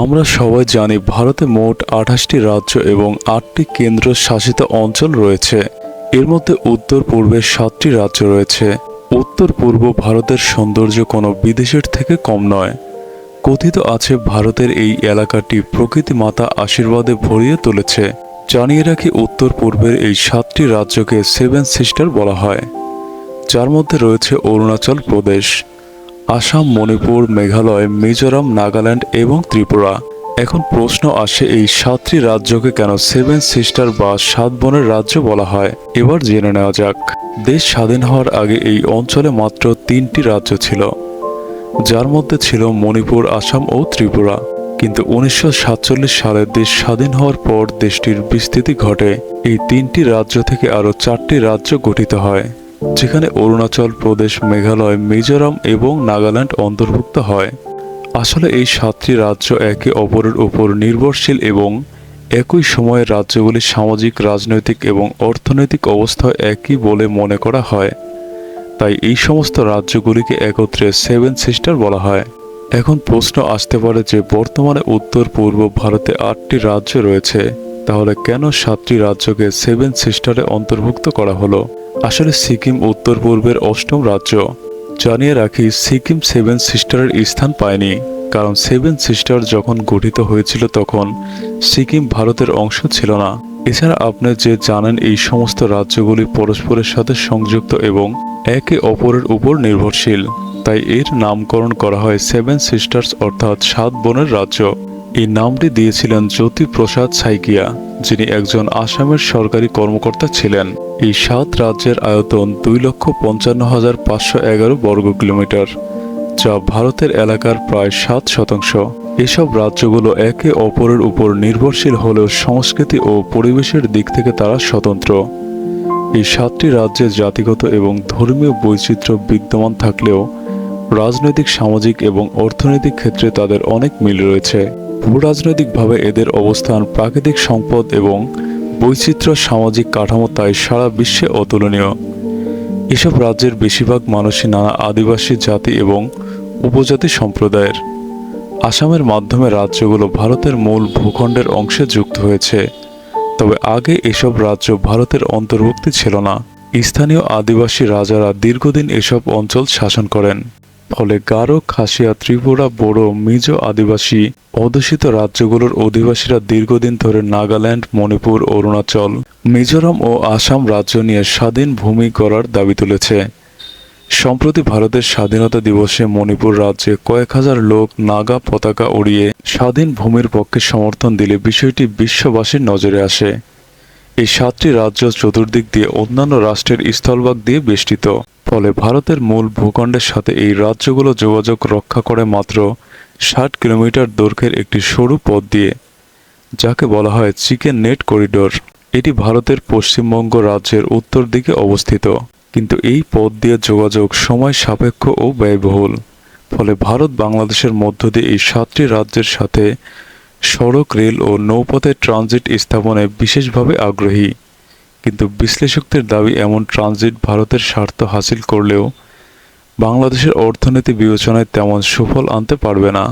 আমরা সবাই জানি ভারতে মোট আঠাশটি রাজ্য এবং আটটি কেন্দ্র শাসিত অঞ্চল রয়েছে। এর মধ্যে উত্তর পূর্বে সাতটি রাজ্য রয়েছে। উত্তর পূর্ব ভারতের সৌন্দর্য কোনো বিদেশের থেকে কম নয়। কথিত আছে, ভারতের এই এলাকাটি প্রকৃতি মাতা আশীর্বাদে ভরিয়ে তুলেছে। জানিয়ে রাখি, উত্তর পূর্বের এই সাতটি রাজ্যকে সেভেন সিস্টার বলা হয়। যার মধ্যে রয়েছে অরুণাচল প্রদেশ। আসাম, মণিপুর, মেঘালয়, মিজোরাম, নাগাল্যান্ড এবং ত্রিপুরা। এখন প্রশ্ন আসে এই সাতটি রাজ্যকে কেন সেভেন সিস্টার বা সাত বনের রাজ্য বলা হয়? এবার জেনে নেওয়া যাক। দেশ স্বাধীন হওয়ার আগে এই অঞ্চলে মাত্র তিনটি রাজ্য ছিল, যার মধ্যে ছিল মণিপুর, আসাম ও ত্রিপুরা। কিন্তু উনিশশো সাতচল্লিশ সালে দেশ স্বাধীন হওয়ার পর দেশটির বিস্তৃতি ঘটে। এই তিনটি রাজ্য থেকে আরও চারটি রাজ্য গঠিত হয়। যেখানে অরুণাচল প্রদেশ, মেঘালয়, মিজোরাম এবং নাগাল্যান্ড অন্তর্ভুক্ত হয়। আসলে এই সাতটি রাজ্য একে অপরের উপর নির্ভরশীল এবং একই সময়ে রাজ্যগুলি সামাজিক, রাজনৈতিক এবং অর্থনৈতিক অবস্থা একই বলে মনে করা হয়। তাই এই সমস্ত রাজ্যগুলিকে একত্রে সেভেন সিস্টার বলা হয়। এখন প্রশ্ন আসতে পারে যে বর্তমানে উত্তর, পূর্ব ভারতে আটটি রাজ্য রয়েছে। তাহলে কেন সাতটি রাজ্যকে সেভেন সিস্টারে অন্তর্ভুক্ত করা হলো? আসলে সিকিম উত্তর পূর্বের অষ্টম রাজ্য। জানিয়ে রাখি, সিকিম সেভেন সিস্টারের স্থান পায়নি। কারণ সেভেন সিস্টার যখন গঠিত হয়েছিল তখন, সিকিম ভারতের অংশ ছিল না। এছাড়া আপনি যে জানেন, এই সমস্ত রাজ্যগুলি পরস্পরের সাথে সংযুক্ত এবং একে অপরের উপর নির্ভরশীল। তাই এর নামকরণ করা হয় সেভেন সিস্টার্স, অর্থাৎ সাত বোনের রাজ্য। এই নামটি দিয়েছিলেন জ্যোতি প্রসাদ সাইকিয়া, যিনি একজন আসামের সরকারি কর্মকর্তা ছিলেন। এই সাত রাজ্যের আয়তন দুই লক্ষ পঞ্চান্ন হাজার পাঁচশো এগারো বর্গ কিলোমিটার, যা ভারতের এলাকার প্রায় সাত শতাংশ। এসব রাজ্যগুলো একে অপরের উপর নির্ভরশীল হলেও সংস্কৃতি ও পরিবেশের দিক থেকে তারা স্বতন্ত্র। এই সাতটি রাজ্যে জাতিগত এবং ধর্মীয় বৈচিত্র্য বিদ্যমান থাকলেও রাজনৈতিক, সামাজিক এবং অর্থনৈতিক ক্ষেত্রে তাদের অনেক মিল রয়েছে। ভূরাজনৈতিকভাবে এদের অবস্থান প্রাকৃতিক সম্পদ এবং বৈচিত্র্য সামাজিক কাঠামো তাই সারা বিশ্বে অতুলনীয়। এসব রাজ্যের বেশিরভাগ মানুষই নানা আদিবাসী জাতি এবং উপজাতি সম্প্রদায়ের। আসামের মাধ্যমে রাজ্যগুলো ভারতের মূল ভূখণ্ডের অংশে যুক্ত হয়েছে। তবে আগে এসব রাজ্য ভারতের অন্তর্ভুক্তি ছিল না। স্থানীয় আদিবাসী রাজারা দীর্ঘদিন এসব অঞ্চল শাসন করেন। ফলে গারো, খাসিয়া, ত্রিপুরা, বড়ো, মিজো আদিবাসী অধ্যুষিত রাজ্যগুলোর অধিবাসীরা দীর্ঘদিন ধরে নাগাল্যান্ড, মণিপুর, অরুণাচল, মিজোরাম ও আসাম রাজ্য নিয়ে স্বাধীন ভূমি করার দাবি তুলেছে। সম্প্রতি ভারতের স্বাধীনতা দিবসে মণিপুর রাজ্যে কয়েক হাজার লোক নাগা পতাকা উড়িয়ে স্বাধীন ভূমির পক্ষে সমর্থন দিলে বিষয়টি বিশ্ববাসীর নজরে আসে। এই সাতটি রাজ্য চতুর্দিক দিয়ে অন্যান্য রাষ্ট্রের স্থলভাগ দিয়ে বেষ্টিত। ফলে ভারতের মূল ভূখণ্ডের সাথে এই রাজ্যগুলো যোগাযোগ রক্ষা করে মাত্র ষাট কিলোমিটার দৈর্ঘ্যের একটি সরু পথ দিয়ে, যাকে বলা হয় চিকেন নেট করিডোর। এটি ভারতের পশ্চিমবঙ্গ রাজ্যের উত্তর দিকে অবস্থিত। কিন্তু এই পথ দিয়ে যোগাযোগ সময় সাপেক্ষ ও ব্যয়বহুল। ফলে ভারত বাংলাদেশের মধ্য দিয়ে এই সাতটি রাজ্যের সাথে সড়ক, রেল ও নৌপথে ট্রানজিট স্থাপনে বিশেষভাবে আগ্রহী। কিন্তু বিশ্লেষকদের দাবি, এমন ট্রানজিট ভারতের স্বার্থ হাসিল করলেও বাংলাদেশের অর্থনীতি বিবেচনায় তেমন সুফল আনতে পারবে না।